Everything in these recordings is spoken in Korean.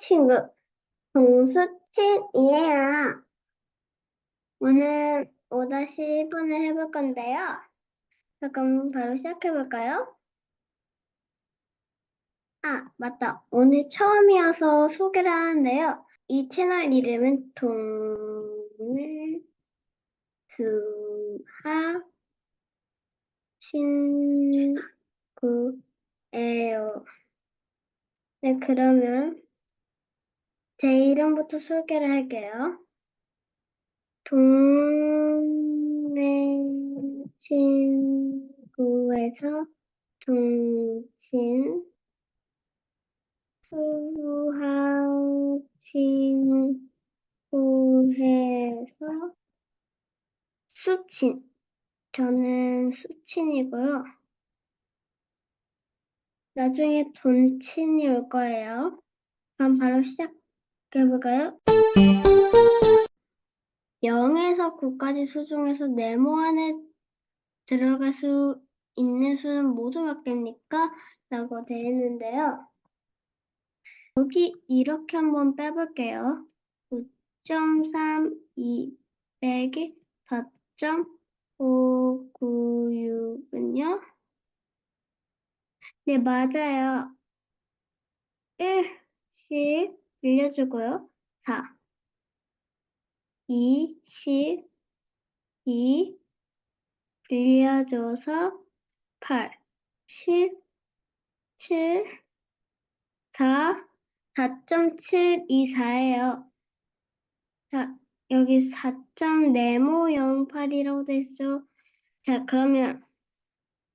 친구, 동수친 이에요. 오늘 5-1분을 해볼 건데요. 자, 그럼 바로 시작해볼까요? 아, 맞다. 오늘 처음이어서 소개를 하는데요. 이 채널 이름은 동수하 친구예요. 네, 그러면 제 이름부터 소개를 할게요. 동네 친구에서 동친 수학 친구에서 수친 저는 수친이고요. 나중에 돈친이 올 거예요. 그럼 바로 시작해볼까요? 0에서 9까지 수 중에서 네모 안에 들어갈 수 있는 수는 모두 몇 개입니까? 라고 되어 있는데요. 여기 이렇게 한번 빼볼게요. 9.32 빼기 4.596은요? 네, 맞아요. 1씩 빌려주고요. 4, 2, 10, 2, 빌려줘서 8, 10, 7, 4, 4.724예요. 자, 여기 4.네모영팔이라고 돼 있어. 자, 그러면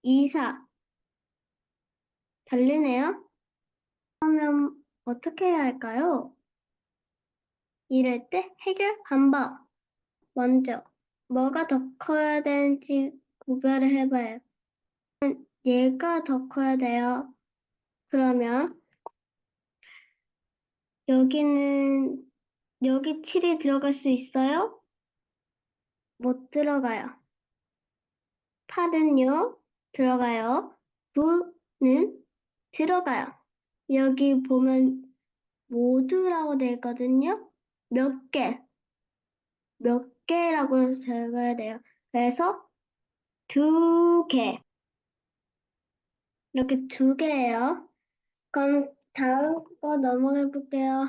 24 다르네요. 그러면 어떻게 해야 할까요? 이럴 때 해결 방법. 먼저 뭐가 더 커야 되는지 구별을 해봐요. 얘가 더 커야 돼요. 그러면 여기는 여기 7이 들어갈 수 있어요? 못 들어가요. 8은요? 들어가요. 9는 들어가요. 여기 보면 모두라고 되어 있거든요. 몇 개, 몇 개라고 적어야 돼요. 그래서 두 개. 이렇게 두 개예요. 그럼 다음 거 넘어가 볼게요.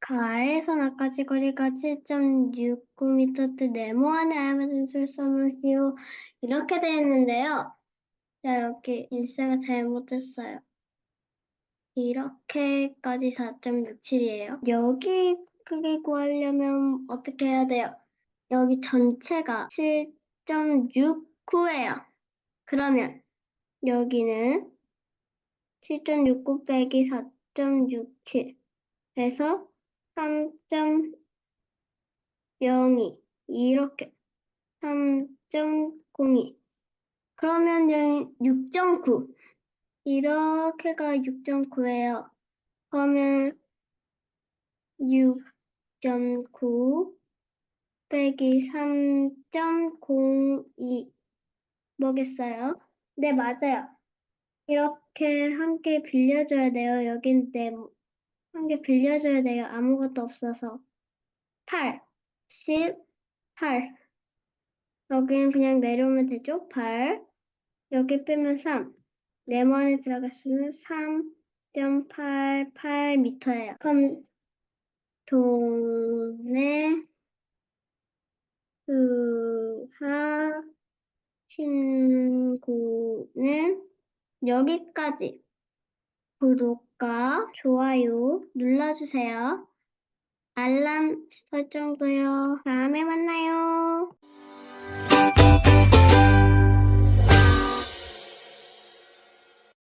가에서 나까지 거리가 7.69m 네모 안에 알맞은 술서문시오 이렇게 되어 있는데요. 자, 여기 인쇄가 잘못됐어요. 이렇게까지 4.67이에요. 여기 크기 구하려면 어떻게 해야 돼요? 여기 전체가 7.69예요. 그러면 여기는 7.69 빼기 4.67 해서 3.02 이렇게 3.02 그러면 6.9 이렇게가 6.9예요. 그러면 6.9 빼기 3.02 뭐겠어요? 네, 맞아요. 이렇게 한 개 빌려줘야 돼요. 여긴 네, 한개 빌려줘야 돼요. 아무것도 없어서. 8, 10, 8. 여기는 그냥 내려오면 되죠? 8. 여기 빼면 3. 네모 안에 들어갈 수는 3.88m예요. 그럼 동네 수학 친구는 여기까지 구독과 좋아요 눌러주세요. 알람 설정도요. 다음에 만나요.